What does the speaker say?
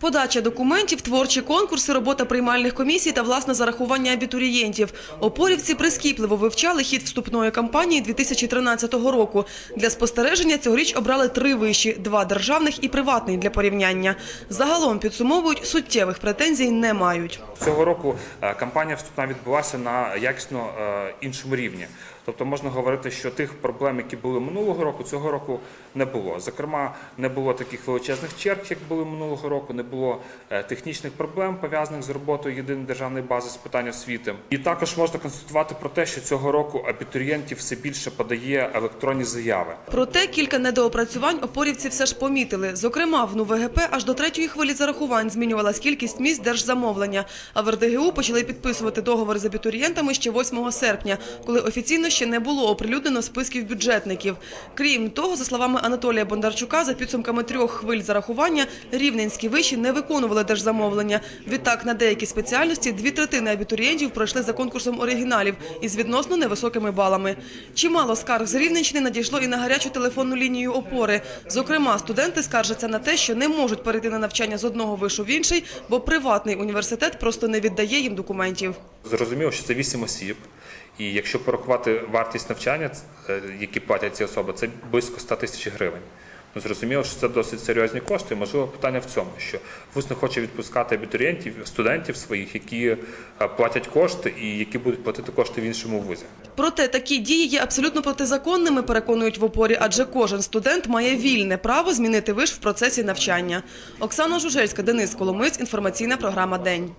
Подача документів, творчі конкурси, робота приймальних комісій та власне зарахування абітурієнтів. Опорівці прискіпливо вивчали хід вступної кампанії 2013 року. Для спостереження цьогоріч обрали три виші – два державних і приватний для порівняння. Загалом підсумовують, суттєвих претензій не мають. Цього року е, кампанія вступна відбулася на якісно е, іншому рівні. Тобто можна говорити, що тих проблем, які були минулого року, цього року не було. Зокрема, не було таких величезних черг, як були минулого року, не було е, технічних проблем пов'язаних з роботою єдиної державної бази з питань освіти. І також можна констатувати про те, що цього року абітурієнтів все більше подає електронні заяви. Проте кілька недоопрацювань опорівці все ж помітили. Зокрема, в НУВГП аж до третьої хвилі зарахувань змінювалась кількість місць держзамовлення. А в РДГУ почали підписувати договори з абітурієнтами ще 8 серпня, коли офіційно ще не було оприлюднено списків бюджетників. Крім того, за словами Анатолія Бондарчука, за підсумками трьох хвиль зарахування рівненські виші не виконували держзамовлення. Відтак на деякі спеціальності дві третини абітурієнтів пройшли за конкурсом оригіналів із відносно невисокими балами. Чимало скарг з Рівненщини надійшло і на гарячу телефонну лінію опори. Зокрема, студенти скаржаться на те, що не можуть перейти на навчання з одного вишу в інший, бо приватний університет просто не віддає їм документів. Зрозуміло, що це 8 осіб. І якщо порахувати вартість навчання, е, які платять ці особи, це близько 100 тисяч гривень. Ну, зрозуміло, що це досить серйозні кошти. Можливо питання в цьому, що ВУЗ не хоче відпускати абітурієнтів, студентів своїх, які е, платять кошти і які будуть платити кошти в іншому вузі. Проте такі дії є абсолютно протизаконними, переконують в опорі, адже кожен студент має вільне право змінити виш в процесі навчання. Оксана Жужельська, Денис Коломиць, інформаційна програма День.